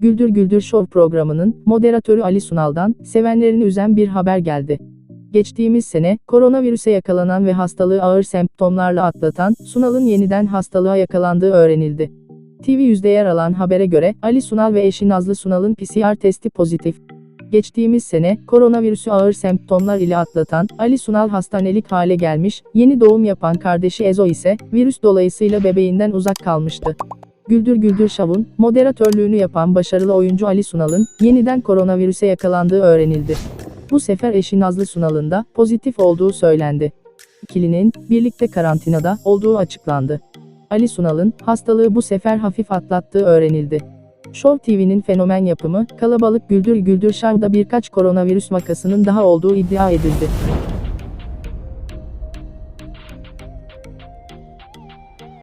Güldür Güldür Show programının moderatörü Ali Sunal'dan sevenlerini üzen bir haber geldi. Geçtiğimiz sene koronavirüse yakalanan ve hastalığı ağır semptomlarla atlatan Sunal'ın yeniden hastalığa yakalandığı öğrenildi. TV100'de yer alan habere göre Ali Sunal ve eşi Nazlı Sunal'ın PCR testi pozitif. Geçtiğimiz sene koronavirüsü ağır semptomlar ile atlatan Ali Sunal hastanelik hale gelmiş, yeni doğum yapan kardeşi Ezo ise virüs dolayısıyla bebeğinden uzak kalmıştı. Güldür Güldür Şov'un moderatörlüğünü yapan başarılı oyuncu Ali Sunal'ın yeniden koronavirüse yakalandığı öğrenildi. Bu sefer eşi Nazlı Sunal'ın da pozitif olduğu söylendi. İkilinin birlikte karantinada olduğu açıklandı. Ali Sunal'ın hastalığı bu sefer hafif atlattığı öğrenildi. Show TV'nin fenomen yapımı, kalabalık Güldür Güldür Show'da birkaç koronavirüs vakasının daha olduğu iddia edildi.